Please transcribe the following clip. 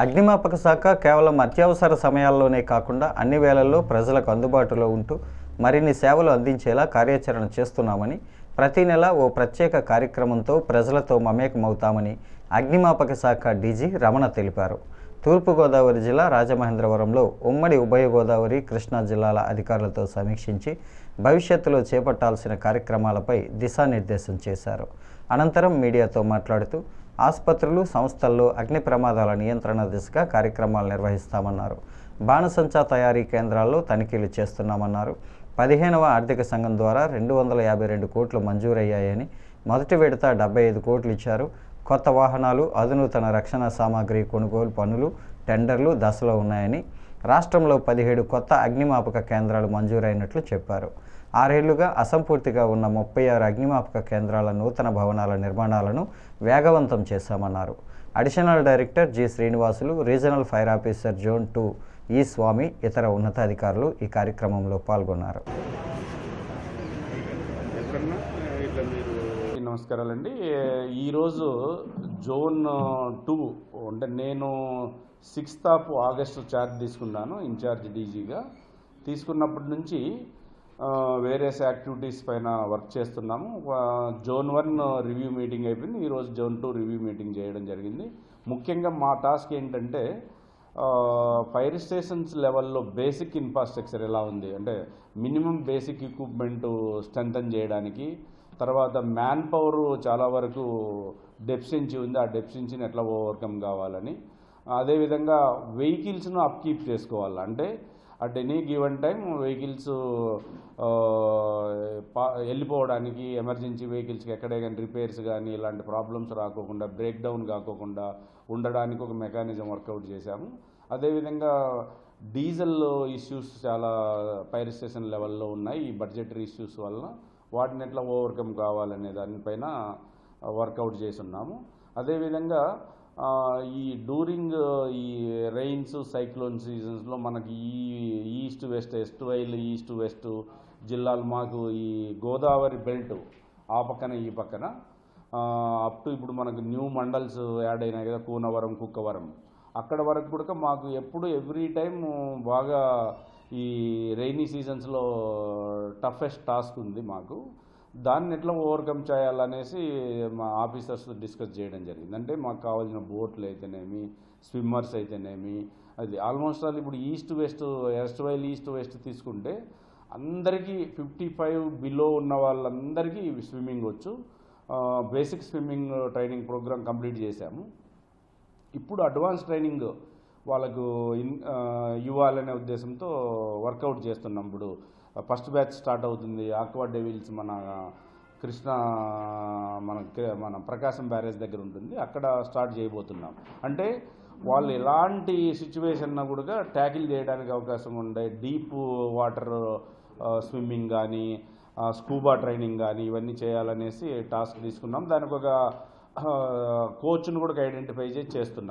అగ్నిమాపక శాఖ కేవలం అత్యవసర సమయాల్లోనే కాకుండా అన్ని వేళల్లో ప్రజలకు అందుబాటులో ఉంటూ మరిన్ని సేవలు అందించేలా కార్యాచరణ చేస్తున్నామని ప్రతి నెల ఓ ప్రత్యేక కార్యక్రమంతో ప్రజలతో మమేకమవుతామని అగ్నిమాపక శాఖ డీజీ రమణ తెలిపారు. తూర్పుగోదావరి జిల్లా రాజమహేంద్రవరంలో ఉమ్మడి ఉభయ గోదావరి కృష్ణా జిల్లాల అధికారులతో సమీక్షించి భవిష్యత్తులో చేపట్టాల్సిన కార్యక్రమాలపై దిశానిర్దేశం చేశారు. అనంతరం మీడియాతో మాట్లాడుతూ ఆసుపత్రులు సంస్థల్లో అగ్ని ప్రమాదాల నియంత్రణ దిశగా కార్యక్రమాలు నిర్వహిస్తామన్నారు. బాణసంచా తయారీ కేంద్రాల్లో తనిఖీలు చేస్తున్నామన్నారు. పదిహేనవ ఆర్థిక సంఘం ద్వారా రెండు వందల యాభై రెండు కోట్లు మంజూరయ్యాయని మొదటి విడత డెబ్బై ఐదు కోట్లు ఇచ్చారు. కొత్త వాహనాలు అధునూతన రక్షణ సామాగ్రి కొనుగోలు పనులు టెండర్లు దశలో ఉన్నాయని రాష్ట్రంలో పదిహేడు కొత్త అగ్నిమాపక కేంద్రాలు మంజూరైనట్లు చెప్పారు. ఆరేళ్ళుగా అసంపూర్తిగా ఉన్న ముప్పై ఆరు అగ్నిమాపక కేంద్రాల నూతన భవనాల నిర్మాణాలను వేగవంతం చేశామన్నారు. Additional director G Srinivasulu regional fire officer zone two E Swamy ఇతర ఉన్నతాధికారులు ఈ కార్యక్రమంలో పాల్గొన్నారు. మీరు నమస్కారాలండి. ఈరోజు జోన్ టూ అంటే నేను సిక్స్త్ ఆఫ్ ఆగస్టు ఛార్జ్ తీసుకున్నాను ఇన్ఛార్జ్ డీజీగా. తీసుకున్నప్పటి నుంచి వేరియస్ యాక్టివిటీస్ పైన వర్క్ చేస్తున్నాము. జోన్ వన్ రివ్యూ మీటింగ్ అయిపోయింది. ఈరోజు జోన్ టూ రివ్యూ మీటింగ్ చేయడం జరిగింది. ముఖ్యంగా మా టాస్క్ ఏంటంటే ఫైర్ స్టేషన్స్ లెవెల్లో బేసిక్ ఇన్ఫ్రాస్ట్రక్చర్ ఎలా ఉంది? అంటే మినిమం బేసిక్ ఎక్విప్మెంట్ స్ట్రెంథన్ చేయడానికి తర్వాత మ్యాన్ పవర్ చాలా వరకు డెఫిషియన్సీ ఉంది. ఆ డెఫిషియన్సీని ఎట్లా ఓవర్కమ్ కావాలని. అదేవిధంగా వెహికల్స్ను అప్కీప్ చేసుకోవాలి. అంటే at any given time vehicles వెళ్ళిపోవడానికి ఎమర్జెన్సీ వెహికల్స్కి ఎక్కడే కానీ రిపేర్స్ కానీ ఇలాంటి ప్రాబ్లమ్స్ రాకోకుండా బ్రేక్ డౌన్ కాకోకుండా ఉండడానికి ఒక మెకానిజం వర్కౌట్ చేశాము. అదేవిధంగా డీజిల్ ఇష్యూస్ చాలా ఫైర్ స్టేషన్ లెవెల్లో ఉన్నాయి. ఈ బడ్జెటరీ ఇష్యూస్ వలన వాటిని ఎట్లా ఓవర్కమ్ కావాలనే దానిపైన వర్కౌట్ చేసి ఉన్నాము అదేవిధంగా ఈ డూరింగ్ ఈ రెయిన్స్ సైక్లోన్ సీజన్స్లో మనకి ఈ ఈస్ట్ వెస్ట్ ఎస్ట్ వైల్ ఈస్ట్ వెస్ట్ జిల్లాలు మాకు ఈ గోదావరి బెల్ట్ ఆ పక్కన ఈ పక్కన. అప్ టు ఇప్పుడు మనకు న్యూ మండల్స్ యాడ్ అయినాయి కదా కూనవరం కుక్కవరం. అక్కడ వరకు కూడా మాకు ఎప్పుడు ఎవ్రీ టైం బాగా ఈ రైనీ సీజన్స్లో టఫెస్ట్ టాస్క్ ఉంది మాకు. దాన్ని ఎట్లా ఓవర్కమ్ చేయాలనేసి మా ఆఫీసర్స్ డిస్కస్ చేయడం జరిగింది. అంటే మాకు కావాల్సిన బోట్లు అయితేనేమి స్విమ్మర్స్ అయితేనేమి అది ఆల్మోస్ట్ ఆల్ ఇప్పుడు ఈస్ట్ వెస్ట్ ఎస్ట్ వైల్ ఈస్ట్ వెస్ట్ తీసుకుంటే అందరికీ ఫిఫ్టీ ఫైవ్ బిలో ఉన్న వాళ్ళందరికీ స్విమ్మింగ్ వచ్చు. Basic swimming training program complete చేశాము. ఇప్పుడు అడ్వాన్స్ ట్రైనింగ్ వాళ్ళకు ఇన్ ఇవ్వాలనే ఉద్దేశంతో వర్కౌట్ చేస్తున్నాం ఇప్పుడు. ఫస్ట్ బ్యాచ్ స్టార్ట్ అవుతుంది. ఆక్వా డెవిల్స్ మన కృష్ణ మన మన ప్రకాశం బ్యారేజ్ దగ్గర ఉంటుంది. అక్కడ స్టార్ట్ చేయబోతున్నాం. అంటే వాళ్ళు ఎలాంటి సిచ్యువేషన్ కూడా ట్యాకిల్ చేయడానికి అవకాశం ఉండే డీప్ వాటర్ స్విమ్మింగ్ కానీ స్కూబా ట్రైనింగ్ కానీ ఇవన్నీ చేయాలనేసి టాస్క్ తీసుకున్నాం. దానికి ఒక కోచ్ను కూడా ఐడెంటిఫై చేసి చేస్తున్నాం.